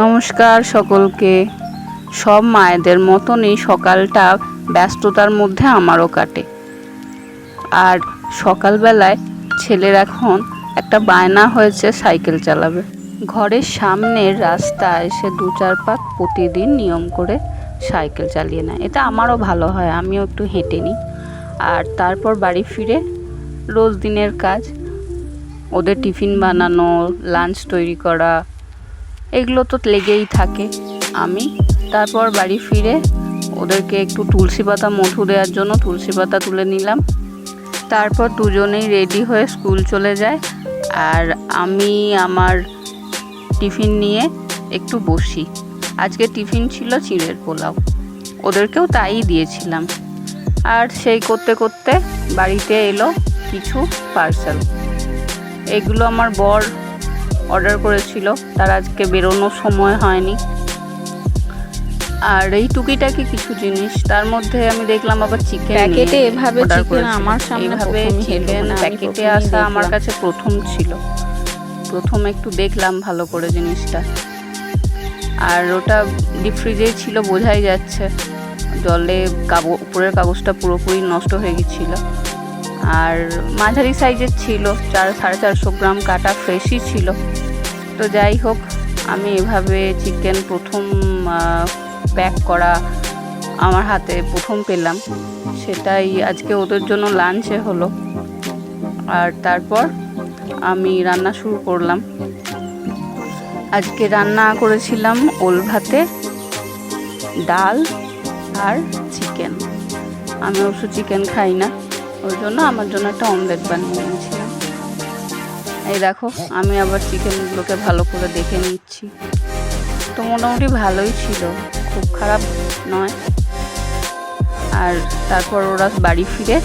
নমস্কার সকলকে। সব মায়েদের মতনই সকালটা ব্যস্ততার মধ্যে আমারও কাটে। আর সকালবেলায় ছেলের এখন একটা বায়না হয়েছে সাইকেল চালাবে। ঘরের সামনের রাস্তায় সে দু চার পাক প্রতিদিন নিয়ম করে সাইকেল চালিয়ে নেয়। এটা আমারও ভালো হয়, আমিও একটু হেঁটে নিই। আর তারপর বাড়ি ফিরে রোজ দিনের কাজ, ওদের টিফিন বানানো, লাঞ্চ তৈরি করা এগুলো তো লেগেই থাকে। আমি তারপর বাড়ি ফিরে ওদেরকে একটু তুলসী পাতা মধু দেওয়ার জন্য তুলসী পাতা তুলে নিলাম। তারপর দুজনেই রেডি হয়ে স্কুল চলে যায়। আর আমি আমার টিফিন নিয়ে একটু বসি। আজকে টিফিন ছিল চিড়ের পোলাও। ওদেরকেও তাই দিয়েছিলাম। আর সেই করতে করতে বাড়িতে এলো কিছু পার্সেল। এগুলো আমার বর অর্ডার করেছিল। তার আজকে বেরোনোর সময় হয়নি। আর এই টুকিটাকি কিছু জিনিস তার মধ্যে আমি দেখলাম আবার চিকেন প্যাকেটে এভাবে chicken আমার সামনে এলো, চিকেন মানে প্যাকেটে আসা আমার কাছে প্রথম ছিল। প্রথম একটু দেখলাম ভালো করে জিনিসটা। আর ওটা ডিপ ফ্রিজেই ছিল বোঝাই যাচ্ছে। জলে কাগজ উপরের কাগজটা পুরোপুরি নষ্ট হয়ে গেছিল। আর মাঝারি সাইজের ছিল চার সাড়ে চারশো গ্রাম কাটা ফ্রেশই ছিল। তো যাই হোক, আমি এভাবে চিকেন প্রথম প্যাক করা আমার হাতে প্রথম পেলাম। সেটাই আজকে ওদের জন্য লাঞ্চে হলো। আর তারপর আমি রান্না শুরু করলাম। আজকে রান্না করেছিলাম ওল ভাতে ডাল আর চিকেন আমি অবশ্য চিকেন খাই না, ওই জন্য আমার জন্য একটা অমলেট বানিয়ে নিয়েছিলাম এই দেখো, আমি আবার চিকেনগুলোকে ভালো করে দেখে নিচ্ছি। তো মোটামুটি ভালোই ছিল, খুব খারাপ নয়। আর তারপর ওরা বাড়ি ফিরে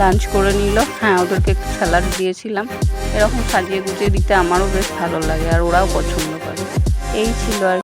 লাঞ্চ করে নিল। হ্যাঁ ওদেরকে একটু স্যালাড দিয়েছিলাম। এরকম সাজিয়ে গুছিয়ে দিতে আমারও বেশ ভালো লাগে, আর ওরাও পছন্দ করে। এই ছিল আর